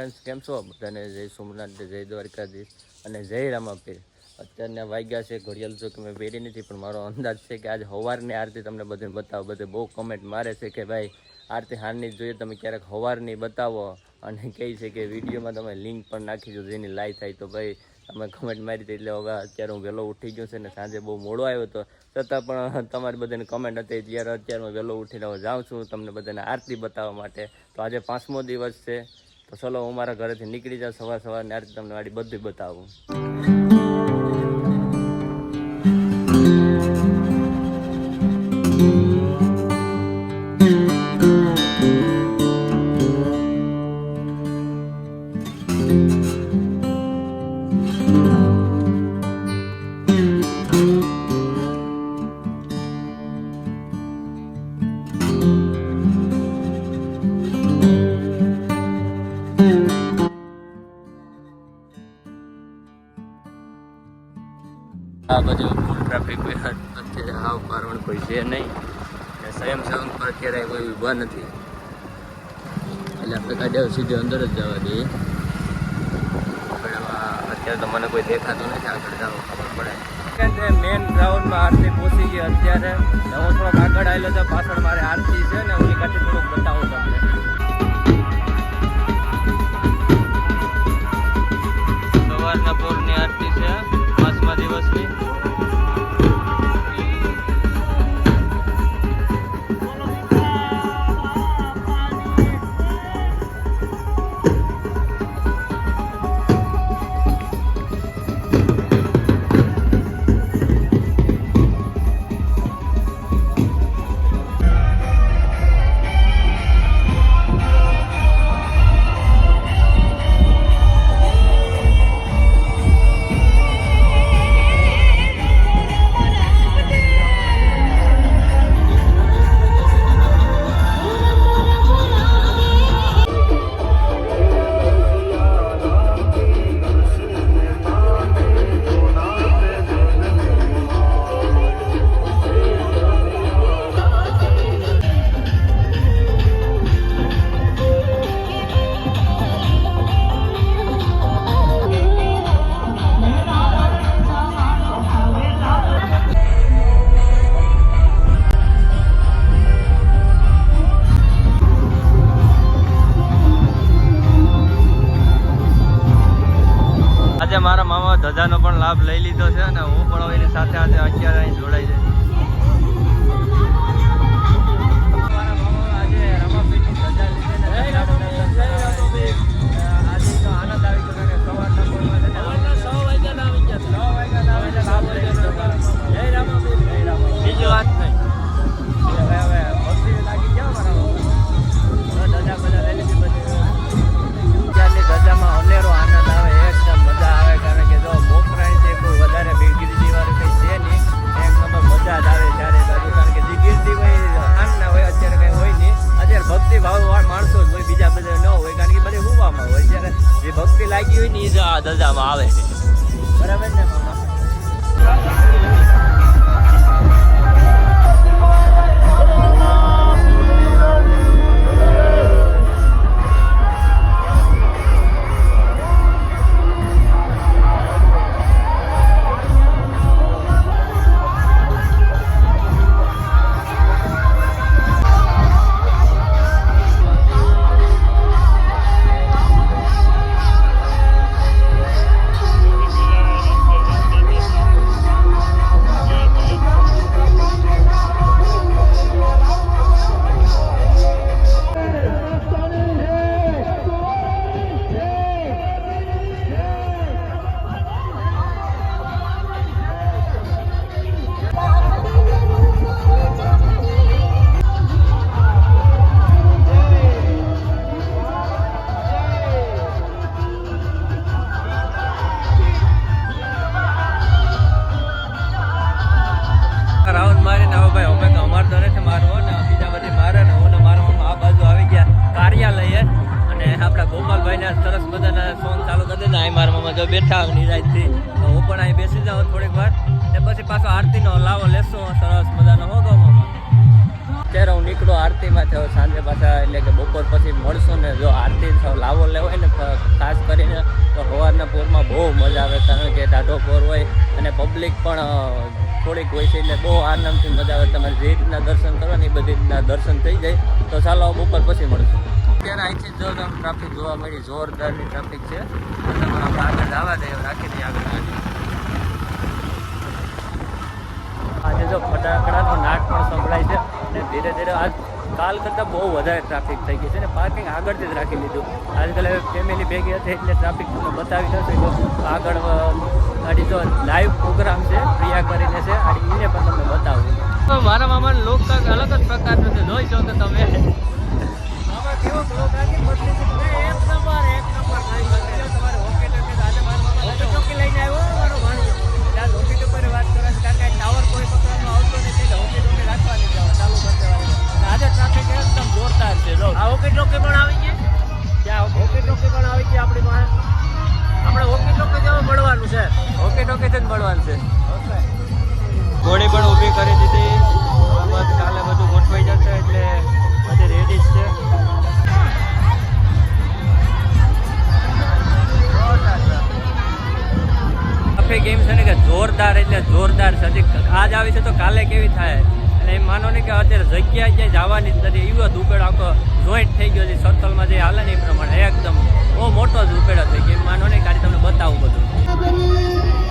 Friends કેમ છો? બધાને જય સોમનાથ, જય દ્વારકાધીશ અને જય રામાપીર. અત્યારના વાગ્યા છે, ઘડિયાળ જો કે મેં પહેરી નથી, પણ મારો અંદાજ છે કે આજે સવારની આરતી તમને બધાને બતાવો. બધે બહુ કમેન્ટ મારે છે કે ભાઈ, આરતી હારની જોઈએ, તમે ક્યારેક સવારની બતાવો. અને કહે છે કે વિડીયોમાં તમે લિંક પણ નાખી દો જેની લાઈ થાય તો ભાઈ, તમે કમેન્ટ મારી હતી એટલે હવે અત્યારે હું વહેલો ઉઠી ગયો છે ને સાંજે બહુ મોડો આવ્યો હતો. છતાં પણ તમારી બધાની કમેન્ટ હતી, ત્યારે અત્યારે હું વહેલો ઉઠીને જાઉં છું તમને બધાને આરતી બતાવવા માટે. તો આજે પાંચમો દિવસ છે. તો ચલો હું મારા ઘરેથી નીકળી જાઉં સવાર સવારની આરતી તમને વાડી બધી બતાવું. આ બાજુ ફૂલ ટ્રાફિક અત્યારે હાવ કારણ કોઈ છે નહીં. અને સ્વયંસેવક પર અત્યારે કોઈ ઊભા નથી. એટલે આપણે કાઢ્યા સીધે અંદર જ જવા દઈએ. અત્યારે તો મને કોઈ દેખાતું નથી, આગળ જાવ ખબર પડે. મેન ગ્રાઉન્ડમાં આરતી પહોંચી ગઈ અત્યારે. હું થોડોક આગળ આવેલો તો પાછળ મારે આરતી છે ને ઓલી કાંઠે થોડુંક બતાવું તમને. આજે મારા મામા ધજાનો પણ લાભ લઈ લીધો છે અને હું પણ એની સાથે આજે અત્યારે અહીં જોડાઈ જાય. ધજામાં આવે બરાબર ને ગોપાલભાઈને સરસ મજાના સોંગ ચાલુ કરી દીધા અહીં મારા મામા જો બેઠા નિરાજથી હું પણ અહીં બેસી જાઉં થોડીક વાર. ને પછી પાછો આરતીનો લાવો લેશો. સરસ મજાનો. હો ગો મામા. અત્યારે હું નીકળો આરતીમાં થયો સાંજે પાછા એટલે કે બપોર પછી મળશું ને જો આરતી લાવો લેવો ને ખાસ કરીને તો સવારના પોરમાં બહુ મજા આવે. કારણ કે દાઢો પોર હોય અને પબ્લિક પણ થોડીક હોય છે એટલે બહુ આનંદથી મજા આવે. તમારે જે રીતના દર્શન કરવા ને એ બધી રીતના દર્શન થઈ જાય. તો ચાલો બપોર પછી મળશું. અત્યારે અહીંથી જો તમે ટ્રાફિક જોવા મળી જોરદારની ટ્રાફિક છે. આપણે આગળ જવા દે રાખી દઈએ આગળ આજે જો ફટાકડાનો નાટ પણ સંભળાય છે અને ધીરે ધીરે આજ કાલ કરતાં બહુ વધારે ટ્રાફિક થઈ ગઈ છે અને પાર્કિંગ આગળથી જ રાખી લીધું. આજકાલ હવે ફેમિલી ભેગી હતી એટલે ટ્રાફિક તમને બતાવી નથી આગળ આડી જો લાઈવ પ્રોગ્રામ છે પ્રિયા કરીને છે આડી એને પણ તમને બતાવું. મારા મામાનો લોક અલગ જ પ્રકારનો છે. જોઈ શકો તમે. કોઈ પકડવાનો આવતો નથી એટલે ઓકે ટકે રાખવાની જવા ચાલુ કરી દેવાની. આજે ટ્રાફિક એકદમ જોરદાર છે જો. આ હોકી ટોકે પણ આવી ગયા ત્યાં ઓકે ટોકે પણ આવી ગયા આપણી પાસે. આપણે ઓકે ટોકે જવા મળવાનું છે. ઓકે ટોકે જ મળવાનું છે. ઘોડી પણ ઊભી કરી દીધી. કાલે બધું ગોઠવાઈ જશે એટલે બધી રેડી છે. ટ્રાફિક એમ છે ને કે જોરદાર એટલે જોરદાર છે. આજ આવી છે તો કાલે કેવી થાય? અને એમ માનો ને કે અત્યારે જગ્યા ક્યાંય જવાની જ નથી. એવો દુપેડો આખો જોઈન્ટ થઈ ગયો છે. સર્કલમાં જે હાલે ને એ પ્રમાણે. એકદમ બહુ મોટો દુપેડો થઈ ગયો એમ માનો ને કાલે તમને બતાવું બધું.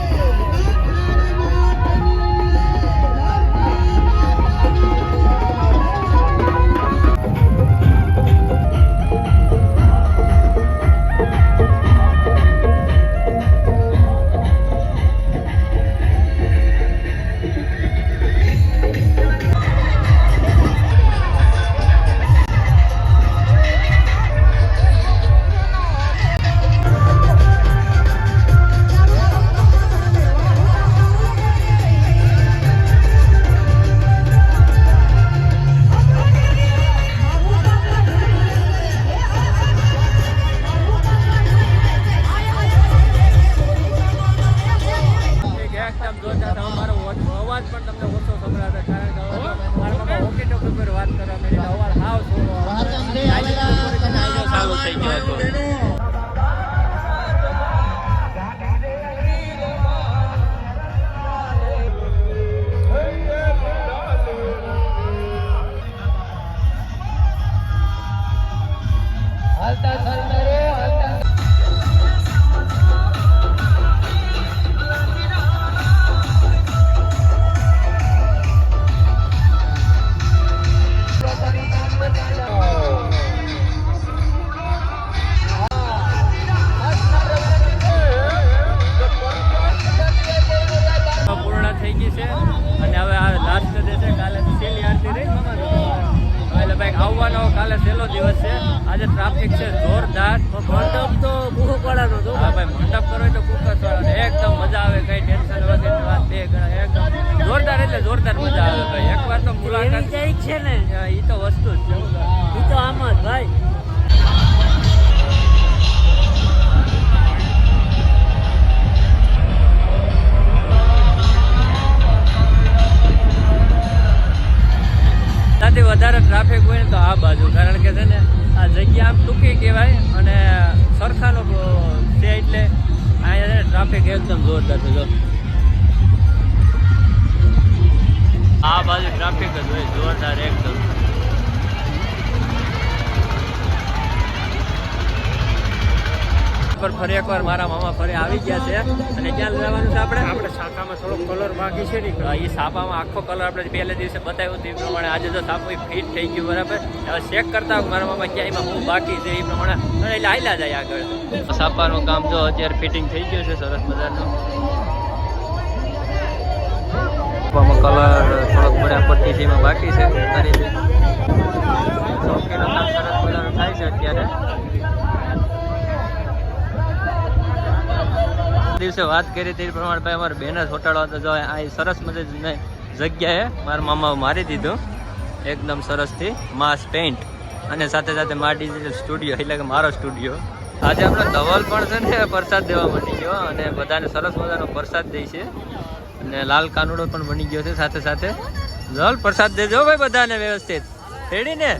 જોરદાર હવે મારો અવાજ પણ તમને ઓછો સંભળાશે કારણ કે હવે મારા ઓકે. ટોકી પર વાત કરવા માંડી અવાજ હાવ થોડો ચાલુ થઈ ગયો હતો. આજે ટ્રાફિક છે જોરદાર. મંડપ તો ત્યાંથી વધારે ટ્રાફિક હોય ને તો આ બાજુ. કારણ કે છે ને, આ જગ્યા આમ ટૂંકી કહેવાય અને સરખાનો છે એટલે અહીંયા ટ્રાફિક એકદમ જોરદાર છે, જો. આ બાજુ ટ્રાફિક જ હોય, જોરદાર એકદમ. પર ફરી એકવાર મારા મામા ફરી આવી ગયા છે. અને ક્યાં લેવાનું છે આપણે? આપણે સાપામાં થોડો કલર બાકી છે ને. એ સાપામાં આખો કલર આપણે પહેલે દિવસે બતાવ્યો તે પ્રમાણે આજે તો સાપો ફિટ થઈ ગયું બરાબર. હવે ચેક કરતા મારા મામા ક્યાં એમાં હું બાકી છે એ પ્રમાણે. એટલે આયલા જાય આગળ. સાપાનું કામ જો અત્યારે ફિટિંગ થઈ ગયું છે સરસ મજાનું. કલર થોડોક મળ્યા પટ્ટી એમાં બાકી છે. કરી છે સરસ મજાનું થાય છે અત્યારે. દિવસે વાત કરી તે પ્રમાણે ભાઈ અમારે બેનર ચોટાડવા તો જો આ સરસ મજાની જગ્યાએ મારા મામા મારી દીધું. એકદમ સરસથી માસ પેન્ટ અને સાથે સાથે મા ડિજિટલ સ્ટુડિયો એટલે કે મારો સ્ટુડિયો આજે આપણે ધવલ પણ છે ને, પ્રસાદ દેવા બની ગયો. અને બધાને સરસ મજાનો પ્રસાદ દે છે. અને લાલ કાનુડો પણ બની ગયો છે સાથે સાથે. ધવલ પ્રસાદ દેજો ભાઈ બધાને વ્યવસ્થિત. રેડી ને?